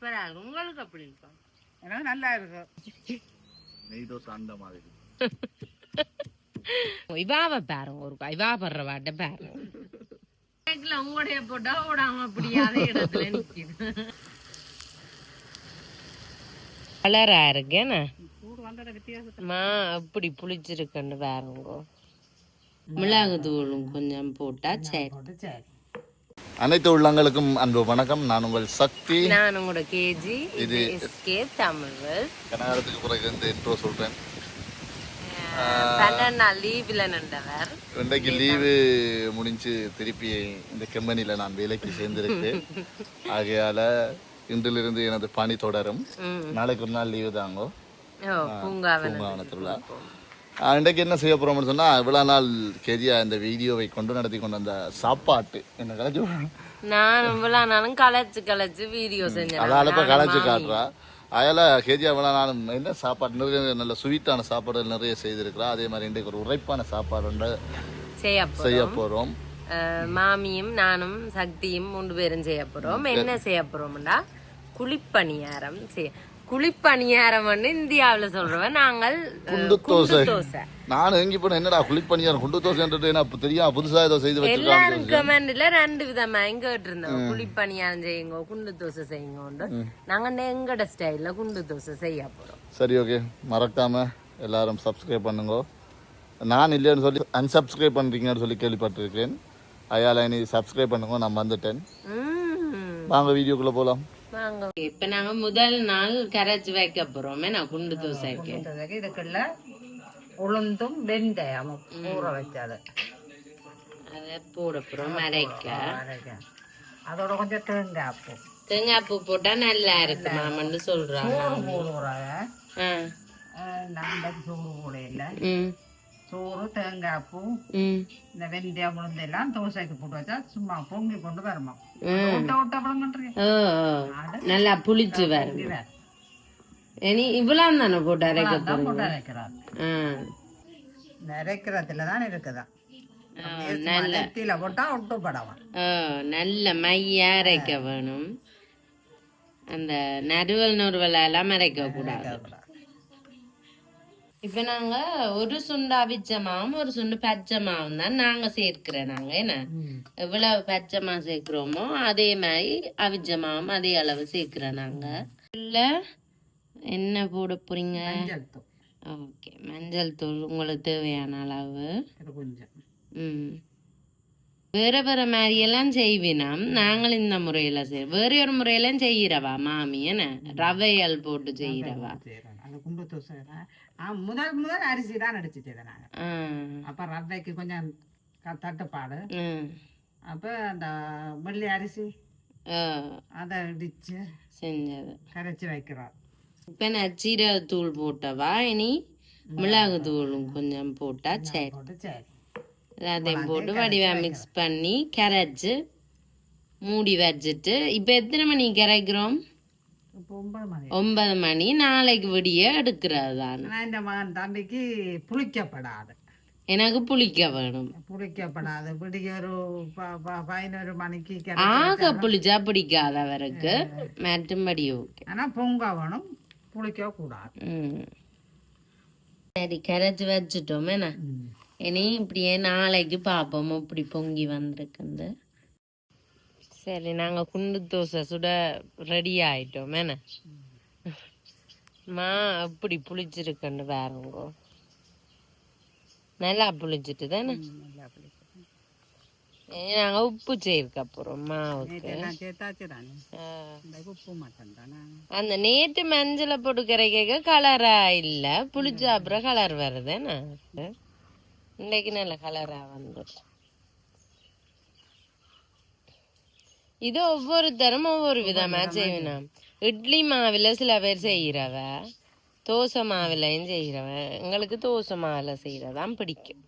சூப்பரா இருக்கும் உங்களுக்கு அப்படி இருக்கும் எனக்கு நல்லா இருக்கு நெய் தோசை அந்த மாதிரி. இவாவ பாருங்க ஒரு இவா படுற வாட்ட பாருங்க உங்களுடைய போட்டா ஓடாம அப்படி அதே இடத்துல நிக்குது. கலரா அப்படி புளிச்சிருக்குன்னு பாருங்க. மிளகு தூளும் கொஞ்சம் போட்டா சரி. போட்டு சரி. அனைத்து உள்ளங்களுக்கும் அன்பு வணக்கம். நான் உங்கள் சக்தி. நான் உங்களோட கேஜி. இது எஸ்கே தமிழ் கனகாலத்துக்கு பிறகு இந்த இன்ட்ரோ நின்றவர். இன்றைக்கு லீவு முடிஞ்சு திருப்பி இந்த கம்பெனியில் நான் வேலைக்கு சேர்ந்திருக்கேன் ஆகையால இன்றிலிருந்து எனது பணி தொடரும். நாளைக்கு ஒரு நாள் லீவு தாங்கோ. பூங்காவன ஆ, இன்றைக்கு என்ன செய்ய போறோம்னு சொன்னா இவ்வளோ நாள் கேஜியா இந்த வீடியோவை கொண்டு நடத்தி கொண்டு வந்த சாப்பாட்டு. என்ன கலைச்சு? நான் இவ்வளவு நாளும் கலைச்சு கலைச்சு வீடியோ செஞ்சேன். அதால இப்ப கலைச்சு காட்டுறா. அயால கேஜியா இவ்வளோ நாளும் என்ன சாப்பாடு? நிறைய நல்ல ஸ்வீட்டான சாப்பாடு நிறைய செய்திருக்கிறா. அதே மாதிரி இன்றைக்கு ஒரு உரைப்பான சாப்பாடு செய்ய அஹ், மாமியும் நானும் சக்தியும் மூன்று பேரும் செய்ய போறோம். என்ன செய்ய போறோம்டா? குழிப்பணியாரம் செய்ய குழிப்பணியாரம் வந்து இந்தியாவுல சொல்றவன். நாங்கள் குண்டு தோசை. தோசை. நான் எங்கி போன என்னடா குளிப்பணியார் குண்டு தோசைன்றது என்ன தெரியும் புதுசா ஏதோ செய்து எல்லாரும் கமெண்ட்ல ரெண்டு விதமா. கேட்டு இருந்தோம் குழிப்பணியாரம் செய்யுங்க குண்டு தோசை செய்யுங்க நாங்க எங்கட ஸ்டைல்ல குண்டு தோசை செய்ய போறோம். சரி ஓகே. மறக்காம எல்லாரும் சப்ஸ்கிரைப் பண்ணுங்க. நான் இல்லைன்னு சொல்லி அன்சப்ஸ்கிரைப் பண்றீங்கன்னு சொல்லி கேள்விப்பட்டிருக்கேன் அயால நீ சப்ஸ்கிரைப் பண்ணுங்க. நான் வந்துட்டேன். வாங்க வீடியோக்குள்ள போலாம். வாங்க இப்ப நாங்க முதல் நாள் கரைச்சு வைக்க போறோம் நான் குண்டு தோசைக்கு. போட்டதுக்கு இதுக்குள்ள உளுந்தும் வெந்தயமும் ஊற வச்சது. அதை போட போறோம் அரைக்க. அதோட கொஞ்சம் தேங்காய் பூ. தேங்காய் பூ போட்டா நல்லா இருக்கு மாமன்னு சொல்றாங்க. சோறு போடுறாங்க. நம்ம சோறு கூட இல்லை. ம். சோறு தேங்காய் பூ இந்த வெந்தயம் உளுந்து எல்லாம் தோசைக்கு போட்டு வச்சா சும்மா பொங்கி கொண்டு வருமா பண்றீங்க ஓ ஓ. நல்லா புளிச்சு வரும் இனி இவ்வளவு தானே போட்டு அரைக்க போட்டு அரைக்கிறார் அரைக்கிறதுல தான் இருக்குதா ஆ, நல்ல போட்டா ஒட்டு படவன் ஓ நல்ல மையா அரைக்க வேணும் அந்த நறுவல் நறுவல் எல்லாம் அரைக்க கூடாது இப்ப நாங்க ஒரு சுண்டு அவிச்ச மாவும் ஒரு சுண்டு பச்சை மாவும் தான் நாங்க சேர்க்கிறோம். நாங்க என்ன? எவ்வளவு பச்சை மா சேர்க்கிறோமோ அதே மாதிரி அவிச்ச மாவும் அதே அளவு சேர்க்கிறோம் நாங்க. இல்ல என்ன போட போறீங்க? மஞ்சள் தூள். ஓகே மஞ்சள் தூள் உங்களுக்கு தேவையான அளவு. ம். வேற வேற மாதிரியெல்லாம் செய்வினாம் நாங்கள் இந்த முறையில செய் வேற ஒரு முறையிலும் செய்யறவா மாமி என்ன? ரவையல் போட்டு செய்யறவா? முதல் முதல் அரிசி தான் அடிச்சு செய்தேன் அப்ப ரவைக்கு கொஞ்சம் தட்டுப்பாடு. அப்ப அந்த வெள்ளி அரிசி அதை இடிச்சு செஞ்சது. கரைச்சி வைக்கிறோம். இப்ப நான் சீரக தூள் போட்டவா? இனி மிளகு தூளும் கொஞ்சம் போட்டா சரி. எல்லாத்தையும் போட்டு வடிவா மிக்ஸ் பண்ணி கரைச்சு மூடி வச்சுட்டு இப்ப எத்தனை மணி கரைக்கிறோம்? ஒன்பது மணி. ஒன்பது மணி நாளைக்கு விடிய எடுக்கிறது தான் இந்த மகன் தம்பிக்கு புளிக்கப்படாது. எனக்கு புளிக்க வேணும். புளிக்கப்படாது. விடிய ஒரு பதினோரு மணிக்கு ஆக புளிச்சா பிடிக்காத அவருக்கு மற்றும்படி ஓகே. ஆனா பொங்க வேணும் புளிக்க கூடாது. சரி கரைச்சி வச்சுட்டோம் என்ன? இனி இப்படியே நாளைக்கு பார்ப்போம் இப்படி பொங்கி வந்திருக்குந்து சரி நாங்க குண்டு தோசை சுட ரெடி ஆயிட்டோம். என்ன? மா அப்படி புளிச்சிருக்குன்னு பாருங்க. நல்லா புளிச்சிட்டு. தானே நாங்க உப்பு சேர்க்க போறோம் மாவுக்கு. அந்த நேற்று மஞ்சளை போட்டு கரைக்க கலரா இல்ல. புளிச்சா அப்புறம் கலர் வருதுன்னு இன்னைக்கு நல்ல கலரா இது ஒவ்வொரு விதமா செய்யணும் இட்லி மாவுல சில பேர் செய்யறவ தோசை மாவுலையும் செய்யறவ எங்களுக்கு தோசை மாவுல செய்யறதான் பிடிக்கும்.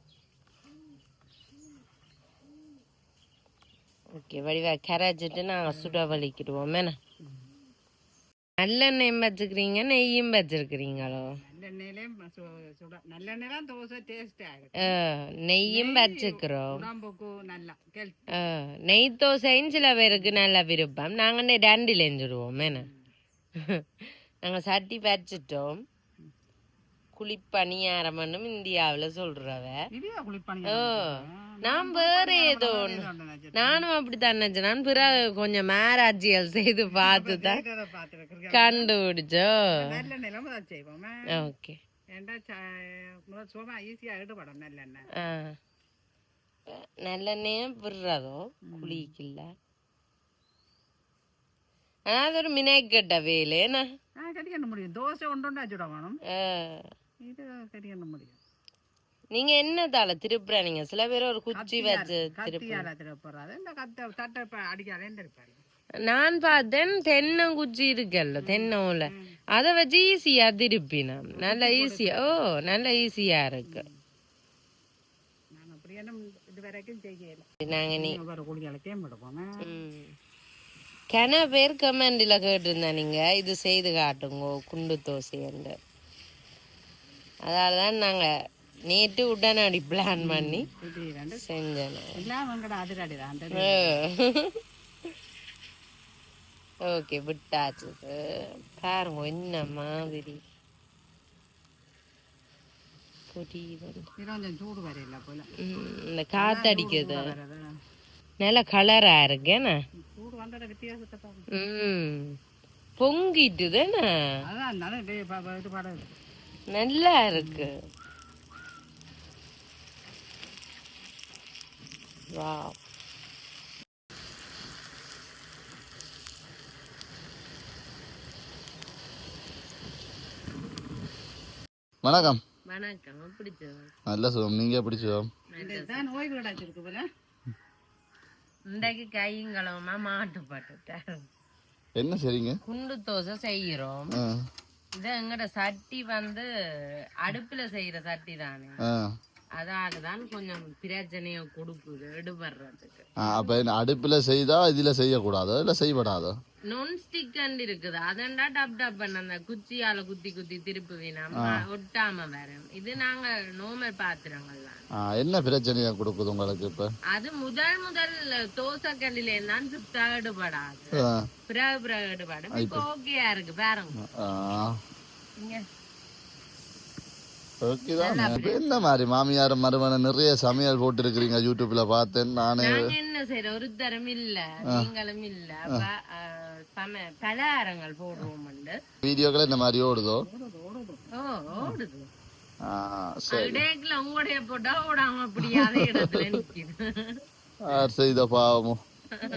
ஓகே வடிவா கரைச்சிட்டு நாங்கள் சுட வலிக்கிடுவோம் என்ன? நல்லெண்ணெயும் வச்சுக்கிறீங்க நெய்யும் வச்சிருக்கிறீங்களோ? நெய்யும் வச்சுக்கிறோம். நெய் தோசையும் சில பேருக்கு நல்ல விருப்பம். நாங்கள் ரெண்டுல செஞ்சுடுவோம் என்ன? நாங்க சட்டி வச்சிட்டோம் குழிப்பணியாரம்னு இந்தியாவுல சொல்றவ. ஓ நான் வேற ஏதோ நானும் அப்படித்தான் நினைச்சேன். நான் பிறகு கொஞ்சம் மேராஜியல் செய்து பார்த்து தான் பார்த்துருக்கேன் கண்டுபிடிச்சோம் நல்ல நிலம தான் செய்வோமே. ஓகே. ஏண்டா முதல் சும்மா ஈஸியாக ஈடுபடும் நல்லெண்ணெய் ஆ. நல்லெண்ணெயே விடுறதோ குளிக்கல ஆனா அது ஒரு மினக்கட்ட முடியும். தோசை ஒன்று வேணும். இது கறியண்ண முடியும் நீங்க என்னதால திருப்புற நீங்க? சில பேர் ஒரு குச்சி வச்சு திருப்பு கத்தியால திருப்புறாது இந்த கத்தை தட்டை அடிக்காதே இருப்பாரு நான் பார்த்தேன் தென்னங்குச்சி இருக்குல்ல தென்னோல அதை வச்சு ஈஸியா திருப்பினேன் நல்ல ஈஸியா ஓ நல்ல ஈஸியா இருக்கு. கன பேர் கமெண்ட்ல கேட்டிருந்தா நீங்க இது செய்து காட்டுங்க குண்டு தோசைன்னு அதால தான் நாங்க நேற்று உடனடி பிளான் பண்ணி செஞ்சோம். ஓகே விட்டாச்சு. பாருங்க என்ன மாதிரி. இந்த காத்தடிக்குது. நல்ல கலரா இருக்கேண்ணா சூடு நல்ல இருக்கு. வாவ். வணக்கம். வணக்கம். பிடிச்சது? நல்ல சுகம். கிடைச்சிருக்கு போல. இன்றைக்கு கையும் களவுமா மாட்டு பட்டுட்டேன் என்ன சரிங்க குண்டு தோசை செய்கிறோம். ஆ. இது எங்கட சட்டி வந்து அடுப்புல செய்யற சட்டி தானே ஆ அதால தான் கொஞ்சம் பிரச்சனைய கொடுக்குது எடுபடுறதுக்கு. அப்போ அடுப்பில் செய்தால் இதில் செய்யக்கூடாதோ இல்லை செய்யப்படாதோ நான் ஸ்டிக் அண்ட் இருக்குது. அதண்டா டப் டப் பண்ண அந்த குச்சியால குத்தி குத்தி திருப்பி வேணாம் ஒட்டாம வரும். இது நாங்க நோமல் பாத்திரங்கள்லாம் ஆ என்ன பிரச்சனையை கொடுக்குது உங்களுக்கு இப்போ? அது முதல் முதல் தோசை கல்லில ஆ. பிறகு பிறகு எடுபடும். இப்போ. ஓகேயா இருக்கு பாருங்க ஆ இங்க ஓகே தான் இப்போ என்ன மாதிரி மாமியார் மருமனை நிறைய சமையல் போட்டுருக்கிறீங்க யூடியூப்ல பார்த்தேன். நானே என்ன செய்யறோம் ஒரு தரம் இல்ல. நீங்களும் இல்ல. சம பலகாரங்கள் போடுவோம் வீடியோக்கள் இந்த மாதிரி ஓடுதோ? ஓடுது. உங்களுடைய போட்டா ஓடாம அப்படியே அதே இடத்துல நிக்குது. யார் செய்த பாவமோ?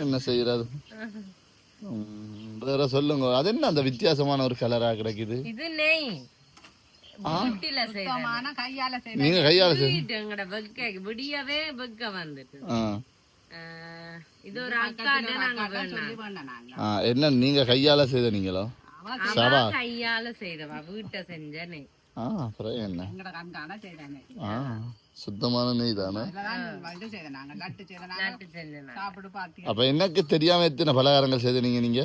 என்ன செய்யறது? வேற சொல்லுங்க. அது என்ன அந்த வித்தியாசமான ஒரு கலரா கிடைக்குது? இது நெய் வீட்டில செய்யறது ஆனா கையால செய்ய நீங்க கையால செய். வீட்டு எங்கட வெக்க விடியவே வெக்க வந்துட்டு. ஆ. அஹ், இது ஒரு என்ன நீங்க கையால செய்த நீங்களோ? கையால செய்தவா வீட்டை செஞ்ச நெய் ஆ அப்புறம் என்ன? சுத்தமான நெய் தானே அப்ப எனக்கு தெரியாம எத்தனை பலகாரங்கள் செய்த நீங்க நீங்க?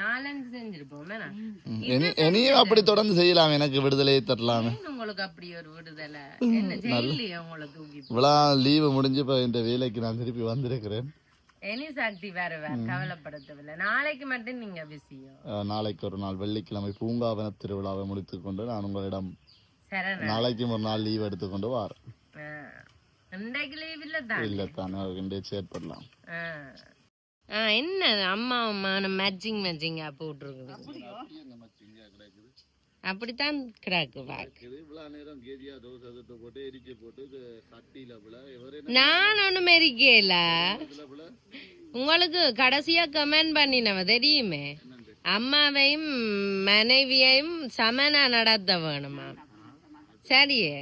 நாலஞ்சு செஞ்சிருப்போம் இனியும் அப்படி தொடர்ந்து செய்யலாம் எனக்கு விடுதலையை தரலாமே உங்களுக்கு அப்படி ஒரு விடுதலை. என்ன ஜெயிலையே உங்களை தூக்கி இவ்வளோ லீவு முடிஞ்சு இப்போ இந்த வேலைக்கு நான் திருப்பி வந்திருக்கிறேன். எனி சக்தி வேற வேற கவலைப்படுத்தவில்லை. நாளைக்கு மட்டும் நீங்க பிஸியோ நாளைக்கு ஒரு நாள் வெள்ளிக்கிழமை பூங்காவன திருவிழாவை முடித்துக்கொண்டு நான் உங்களிடம் சரண நாளைக்கும் ஒரு நாள் லீவ் எடுத்துக்கொண்டு வரேன். இன்றைக்கு லீவ் இல்ல தான்? இல்லை தானே ரெண்டே செயற்படலாம் ஆ என்ன அம்மா அம்மா மேட்சிங் மேட்சிங்கா போட்டிருக்குது. அப்படித்தான் கிடக்கு நான் ஒண்ணும் மெரிக்கல உங்களுக்கு கடைசியா கமெண்ட் பண்ணினவ தெரியுமே? அம்மாவையும் மனைவியையும் சமனா நடத்த வேணுமா சரியே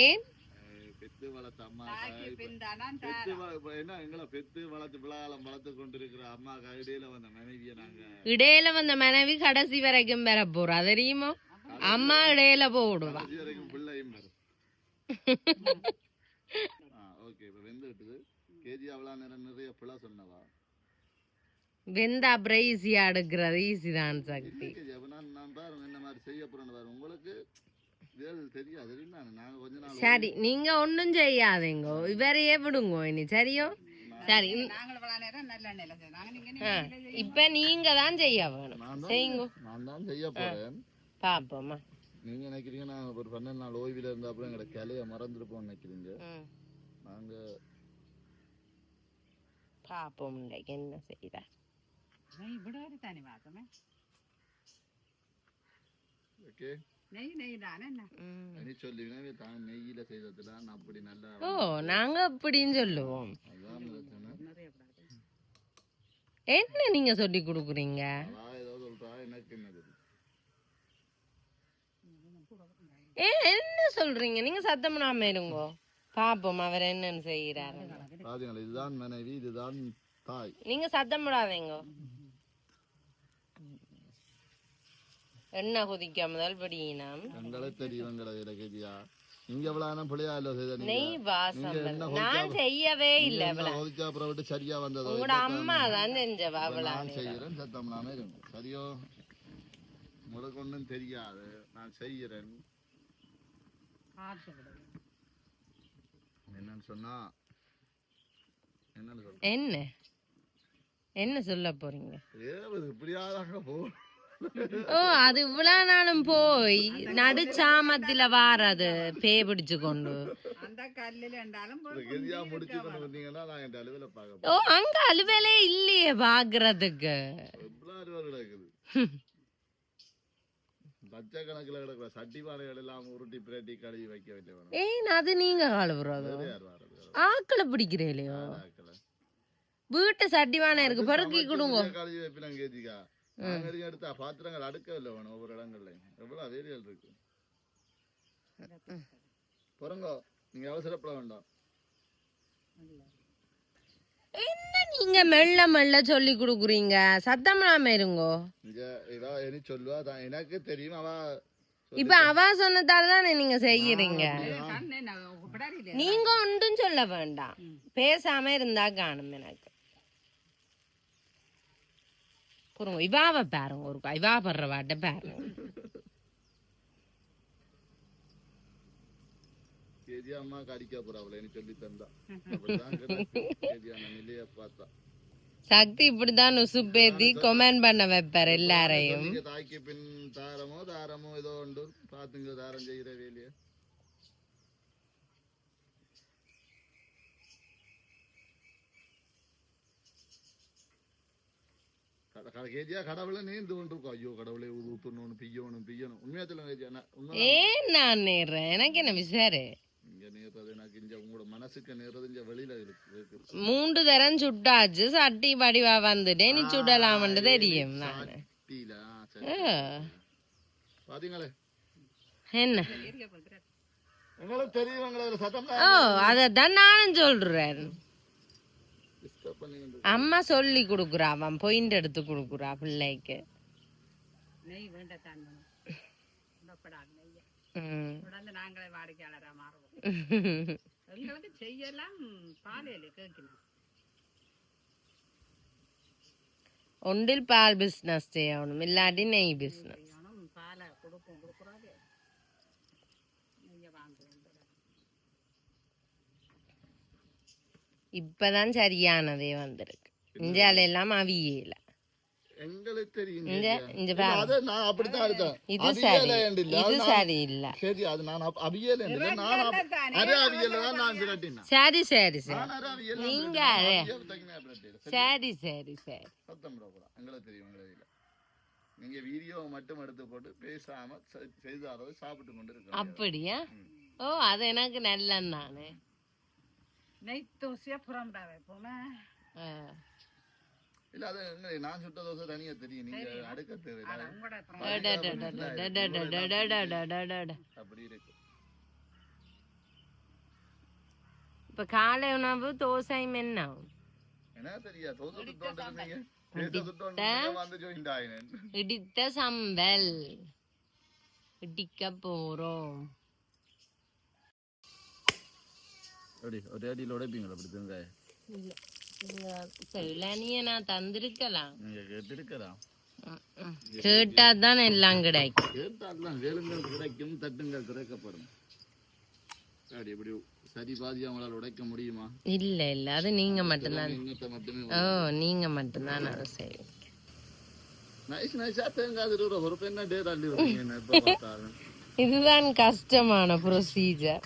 ஏன்? வளர்த்த அம்மா பெத்து வள- இப்ப என்ன எங்களை பெத்து வளர்த்து பிள்ளைகாலம் வளர்த்து கொண்டிருக்கிற அம்மா இடையில வந்த மனைவியை நாங்க இடையில வந்த மனைவி கடைசி வரைக்கும் பெற. போறா தெரியுமோ? அம்மா இடையில போடுவா. வரைக்கும் பிள்ளையும் வரும். ஆ ஓகே இப்போ வெந்து விட்டுது. கேஜி அவ்வளோ நேரம் நிறைய பிள்ளை சொன்னவா? வெந்த அப்புறம் ஈஸியா எடுக்கிறது ஈஸி தான் சக்தி. நான் பாருங்க என்ன மாதிரி செய்ய போறேன்னு பாருங்க. உங்களுக்கு சரி நீங்க ஒன்னும் செய்யாதீங்க இவரையே விடுங்க இனி சரியோ சரி இப்ப நீங்க தான் செய்ய வேணும் செய்யுங்க நான் தான் செய்ய போறேன் பாப்போமா நீங்க நினைக்கிறீங்க நான் ஒரு பன்னெண்டு நாள் ஓய்வில இருந்த அப்புறம் எங்களை கிளைய மறந்துருப்போம் நினைக்கிறீங்க நாங்க பாப்போம் என்ன செய்யறார் இவ்வளோ தானே பார்க்கமே ஓகே என்ன? நீங்க சொல்லி கொடுக்குறீங்க? சொல்றா எனக்கு என்னது? ஏ என்ன சொல்றீங்க? நீங்க சத்தம் நாம இருங்க. பாப்போம் அவர் என்னன்னு செய்யறாரு இதுதான் மனைவி இதுதான் தாய். நீங்க சத்தம் போடாதீங்க. என்ன குதிக்காமதால் படியினாம் எங்களை தெரியும் எங்களை விலகதியா நீங்க எவ்வளவு நெய் வாசம் நான் செய்யவே இல்ல கொதிச்சா அப்புறம் விட்டு சரியா வந்தது உங்களோட அம்மா தான் செஞ்சவா நான் செய்யறேன் சத்தம் நானே சரியோ உங்களுக்கு ஒன்றும் தெரியாது நான் செய்யறேன் என்னன்னு சொன்னா என்ன என்ன சொல்ல போறீங்க ஏ இப்படியாதாங்க போ ஓ அது இவ்வளவு நாளும் போய் நடுச்சாமத்தில வாராது பே பிடிச்சு கொண்டு. ஓ அங்க அலுவேலே இல்லையே பாக்குறதுக்கு. உருட்டி பிரட்டி அது நீங்க காலபுறாது ஆக்களை பிடிக்கிறீங்களோ வீட்டு சட்டி பானை இருக்கு பெருக்கி கொடுங்க. நாங்கள் எடுத்த? பாத்திரங்கள் அடுக்கவில்லை வேணும் ஒவ்வொரு இடங்கள்லையும். எவ்வளவு வேரியல் இருக்கு? பொறுங்கோ நீங்கள் அவசரப்பட வேண்டாம். என்ன நீங்க மெல்ல மெல்ல சொல்லி கொடுக்குறீங்க? சத்தமில்லாம இருங்கோ. இங்க சொல்லுவா தான் எனக்கு தெரியும் அவ இப்ப அவ சொன்னதால தானே நீங்க செய்யறீங்க? நீங்க ஒன்றும் சொல்ல வேண்டாம். பேசாம இருந்தா காணும் எனக்கு. பொறுங்க இவாவை பாருங்க ஒரு இவா படுற வாட்டை பாருங்க கேஜி அம்மா கடிக்க போறாங்களேன்னு சொல்லி தந்தா. நிலைய பார்த்தா. சக்தி இப்படிதான் நுசுப்பேத்தி கொமெண்ட் பண்ண வைப்பார் எல்லாரையும். தாய்க்கு பின் தாரமோ தாரமோ ஏதோ உண்டு பாத்துங்க தாரம் செய்கிற வேலையை. கேஜியா கடவுளை நேர்ந்து கொண்டிருக்கோம் ஐயோ கடவுளே ஊத்தணும் பிய்யணும் பிய்யணும் உண்மையாத்துல கேஜியா ஏன் நான் நேர்றேன் எனக்கு என்ன விசாரு இங்க நேர்றது எனக்கு இங்க உங்களோட மனசுக்கு நேர்றது இங்க வெளியில இருக்கு மூன்று தரம் சுட்டாச்சு சட்டி வடிவா வந்துட்டே நீ சுடலாம்னு தெரியும் நான் பாத்தீங்களே என்ன உங்களுக்கு தெரியும் உங்களுக்கு சத்தம் ஓ அதான் நானும் சொல்றேன் அம்மா சொல்லி கொடுக்குறா அவன் பொயிண்ட் எடுத்து கொடுக்குறா பிள்ளைக்கு. நாங்களே ஒன்றில் பால் பிஸ்னஸ் செய்யணும் இல்லாட்டி நெய் பிஸ்னஸ் பாலை கொடுக்கும் கொடுக்குறாரு இப்போ தான் சரியானதே வந்திருக்கு. இஞ்சால எல்லாம் அவியல. நீங்க அரே. சரி. சரி அப்படியா? ஓ அது எனக்கு நல்ல நானு நான் சுட்ட தோசை தனியா தெரியும் இப்ப காலை உணவு தோசை என்ன தெரியா தோசை இடித்த சம்பல் இடிக்க போறோம் அப்படி ஒரே அடியில் உடைப்பீங்களா அப்படி தேங்காய் நான் தந்திருக்கலாம் நீங்க கேட்டிருக்கலாம். கேட்டாதான் எல்லாம் கிடைக்கும் கேட்டாலாம் வேலுங்கள் கிடைக்கும் தட்டுங்கள் திறக்கப்படும் அப்படி இப்படி சரி பாதி அவங்களால உடைக்க முடியுமா இல்ல இல்ல அது நீங்க மட்டும்தான் ஓ நீங்க மட்டும்தான் அதை செய்வீங்க நைஸ் நைஸா தேங்காய் திருவுற ஒரு பெண்ணா டே தள்ளி இதுதான் கஷ்டமான ப்ரொசீஜர்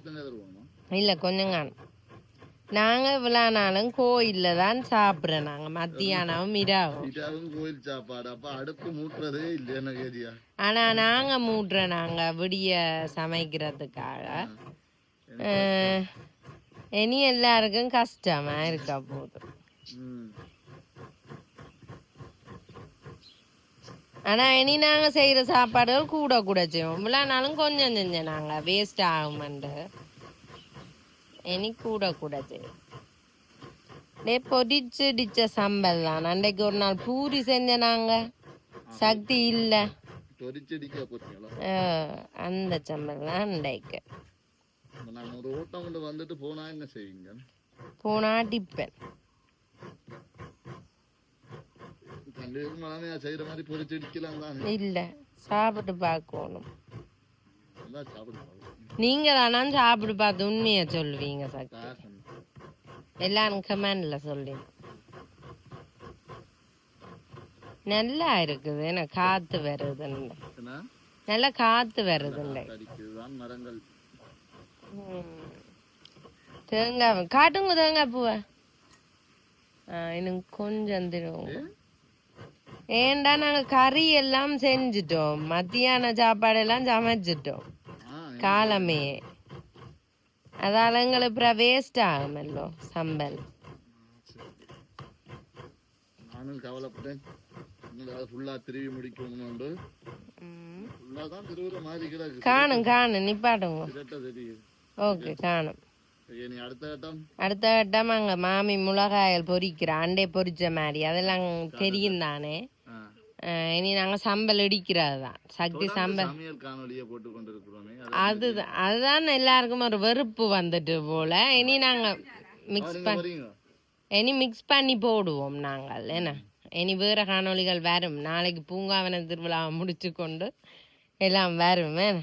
தேங்காய் தருவோமா இல்ல கொஞ்சம் காணும் நாங்க இவ்வளோ நாளும் கோயில்ல தான் சாப்பிட்றோம் நாங்க மத்தியானம் இராகும் கோயில் சாப்பாடு அப்ப அடுப்பு மூட்டுறதே இல்லை எனக்கு ஏரியா ஆனா நாங்க மூடுறோம் நாங்க விடிய சமைக்கிறதுக்காக இனி எல்லாருக்கும் கஷ்டமா இருக்கா போதும் ஆனா இனி நாங்க செய்யற சாப்பாடுகள் கூட கூட செய்வோம். நாளும் கொஞ்சம் செஞ்சோம் நாங்க. வேஸ்ட் ஆகுமெண்டு இனி கூட கூட செய்வோம். டே பொடிச்சு டிச்ச சம்பல் தான். அன்றைக்கு ஒரு நாள் பூரி செஞ்ச நாங்க. சக்தி இல்லை. அந்த சம்பல் தான் அன்றைக்கு. போனா டிப்பன் செய்யற மாதிரி தானே இல்லை சாப்பிட்டு பார்க்கணும் நீங்க தானா சாப்பிட்டு பார்த்து உண்மையை சொல்லுவீங்க சக்தி எல்லாரும் கமெண்ட்ல சொல்லி நல்லா இருக்குது என்ன காத்து என்ன நல்லா காத்து ம். தேங்காய் காட்டுங்க தேங்காய் பூவை இன்னும் கொஞ்சம் திருவோம் ஏன்டா நாங்க கறி எல்லாம் செஞ்சுட்டோம். மத்தியான சாப்பாடு எல்லாம் சமைச்சிட்டோம் காலமே. அதால எங்களுக்கு அப்புறம் வேஸ்ட் ஆகுமல்லோ சம்பல். நானும் கவலைப்பட்டேன். திருவி முடிக்கணும்னு காணும் காணும். நிப்பாட்டுங்க. ஓகே காணும். அடுத்த கட்டம்? அங்க மாமி மிளகாயல் பொரிக்கிற அண்டே பொரிச்ச மாதிரி. அதெல்லாம் தெரியும் தானே? இனி நாங்க சம்பல் இடிக்கிறது தான் சக்தி சம்பல். கொண்டிருக்கிறோமே அதுதான். அதுதான் எல்லாருக்கும் ஒரு வெறுப்பு வந்துட்டு போல. இனி நாங்க மிக்ஸ் பண்ணி இனி மிக்ஸ் பண்ணி போடுவோம் நாங்கள். என்ன? இனி வேற காணொளிகள் வரும். நாளைக்கு பூங்காவன திருவிழாவை முடிச்சு கொண்டு எல்லாம் வரும். என்ன?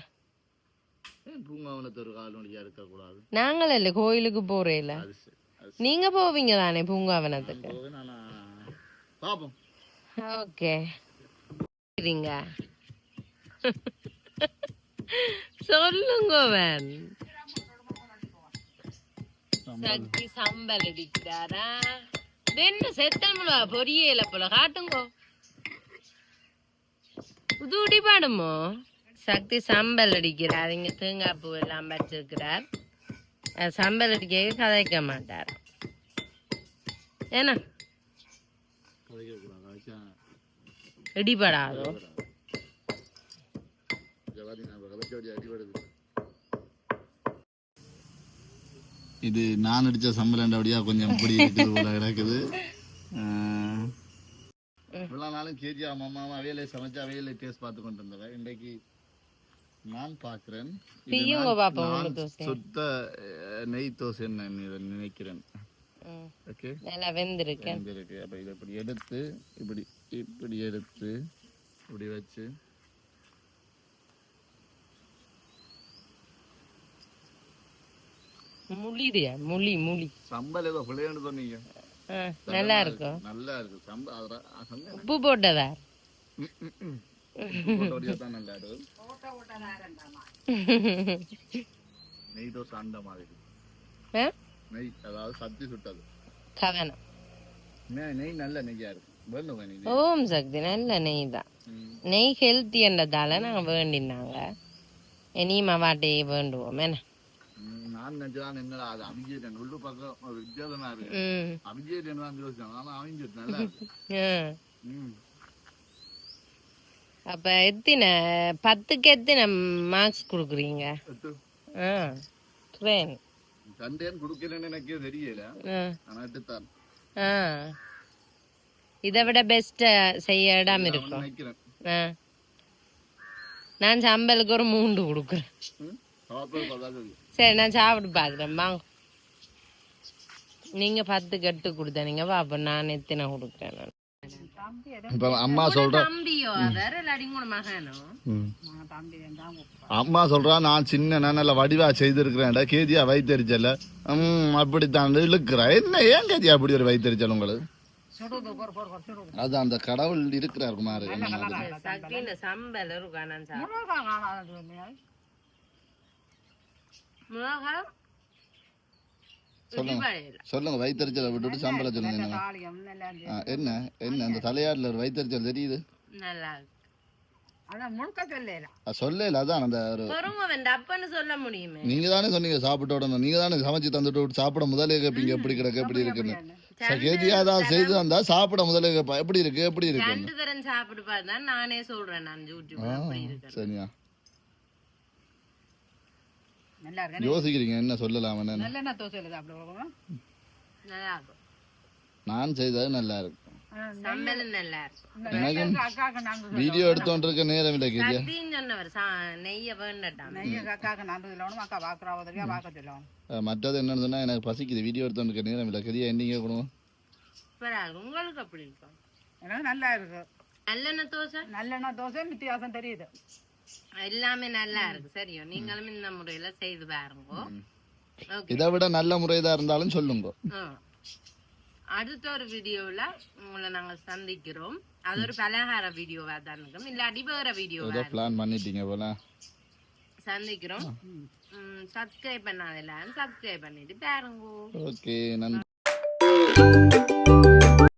நாங்கள் இல்லை கோயிலுக்கு அது அது சரி. நீங்க போவீங்க தானே பூங்காவனத்துக்கு? ஓகே. சரிங்க சொல்லுங்க வேன் சக்தி சம்பல் அடிக்கிறாரா என்ன செத்தல் பொரியல போல காட்டுங்கோ. புது பாடுமோ சக்தி சம்பல் அடிக்கிறார் இங்க தேங்காய் பூ எல்லாம் வச்சிருக்கிறார். சம்பல் அடிக்க கதைக்க மாட்டார். ஏன்னா அடிபடுது இது நான் அடிச்ச சம்பளண்டபடியா கொஞ்சம் இப்படி இருக்குது போல கிடக்குது. ஆஹ், இவ்வளவு நாளும் கேஜியா மாமா அவையில சமைச்சு அவையில டேஸ்ட் பார்த்து கொண்டு இருந்தவ இன்றைக்கு நான் பார்க்கிறேன். சுத்த நெய் தோசை நினைக்கிறேன். ஓகே நல்லா வெந்திருக்கேன். இருக்கு அப்ப இதை இப்படி எடுத்து இப்படி இப்படி எடுத்து இப்படி வச்சு. முளிரியா முளி முளி சம்பல் ஏதோ சொன்னீங்க. ஆ, நல்லா இருக்கும் நல்லா இருக்கு சம்பல் உப்பு போட்டதா? நெய் தோசை அந்த மாதிரி? நெய் அதாவது சத்தி சுட்டது. கவனம். நெய் நல்ல நெய்யா இருக்கு. வேணும் நெய் ஓம் சக்தி நல்ல நெய் தான். நெய் ஹெல்த்தின்றதால நாங்கள் வேண்டினாங்க இனியும் அவாட்டையே வேண்டுவோம் என்ன ம், நான் நினைச்சதான் என்னடா அது அவிஞ்சிட்டேன் உள்ளு பக்கம் ஒரு வித்தியாசமா இருக்கு ம் அவிஞ்சிட்டேன் தான் யோசிச்சேன் ஆனா அவிஞ்சிட்டு நல்லா இருக்கு ஆ ம் அப்போ எத்தனை பத்துக்கு எத்தனை மார்க்ஸ் கொடுக்குறீங்க ட்ரெயின் சண்டேன்னு கொடுக்கலன்னு எனக்கே தெரியல ஆனா எடுத்தான் இதை விட பெஸ்ட்டாக செய்ய இடம் இருக்கும் ஆ. நான் சம்பலுக்கு ஒரு மூண்டு கொடுக்குறேன். சரி நான் சாப்பிட்டு பார்க்குறேன். வாங்க. நீங்கள் பத்து கட்டு கொடுத்தனீங்க பாப்போம் நான் எத்தனை கொடுக்குறேன் இப்ப அம்மா சொல்ற அம்மா சொல்றா நான் சின்ன நான் நல்ல வடிவா செய்திருக்கிறேன்டா கேஜியா வைத்தறிச்சல அப்படித்தான் இழுக்கிறா. என்ன ஏன் கேஜி அப்படி ஒரு வைத்தறிச்சல் உங்களுக்கு? அது அந்த கடவுள் இருக்கிறார் குமார் சம்பல் இடிபாடையில் சொல்லுங்க. வைத்தறிச்சலை விட்டுட்டு சம்பளம் சொல்லுங்க என்ன. என்ன அந்த தலையாடுல ஒரு வைத்தறிச்சல் தெரியுது? நல்லா சொல்லல அது சொல்லல அதான் அந்த ஒரு பொறுங்க வேண்டாம் அப்பன்னு சொல்ல முடியுமே. நீங்க தானே சொன்னீங்க சாப்பிட்டு உடனே. நீங்க தானே சமைச்சு தந்துட்டு விட்டு சாப்பிட முதலே கேட்பீங்க எப்படி கிடக்கு எப்படி இருக்குன்னு. கேஜியா தான் செய்து வந்தா சாப்பிட முதலே கேட்பா எப்படி இருக்கு எப்படி இருக்கு ரெண்டு தரம் சாப்பிட்டு பார்த்தா நானே சொல்றேன் நான் யூடியூப் சரியா. யோசிக்கிறீங்க என்ன சொல்லலாம் என்ன? நான் செய்தது நல்லா இருக்கும் வீடியோ எடுத்தோன்ட்டு இருக்க நேரம் இல்லை சக்தின்னு சொன்னவர் நெய்ய வேண்டட்டான். நெய்ய அக்காவுக்கு நன்றி அக்கா பார்க்குறா உதவியா பார்க்க சொல்லணும் அஹ் மற்றது என்னன்னு சொன்னா எனக்கு பசிக்குது. வீடியோ எடுத்தோன்னு இருக்க நேரம் இல்லை. கொடுங்க சூப்பரா இருக்கும் உங்களுக்கு அப்படி இருக்கும். எனக்கு நல்லா இருக்கு. நல்லெண்ணெய் தோசை? நல்லெண்ணெய் தோசை வித்தியாசம் தெரியுது. எல்லாமே நல்லா இருக்கு. சரியோ நீங்களும் இந்த முறையில செய்து பாருங்க. ஓகே. இதை விட நல்ல முறையதா இருந்தாலும் சொல்லுங்க. அடுத்த ஒரு வீடியோல உங்களை நாங்க சந்திக்கிறோம். அது ஒரு பலகார வீடியோவா தான் இருக்கும். வேற வீடியோவா ஏதோ பிளான் பண்ணிட்டீங்க போல. சந்திக்கிறோம். சப்ஸ்கிரைப் பண்ணாத எல்லாரும் சப்ஸ்கிரைப் பண்ணிட்டு பாருங்க. ஓகே நன்றி.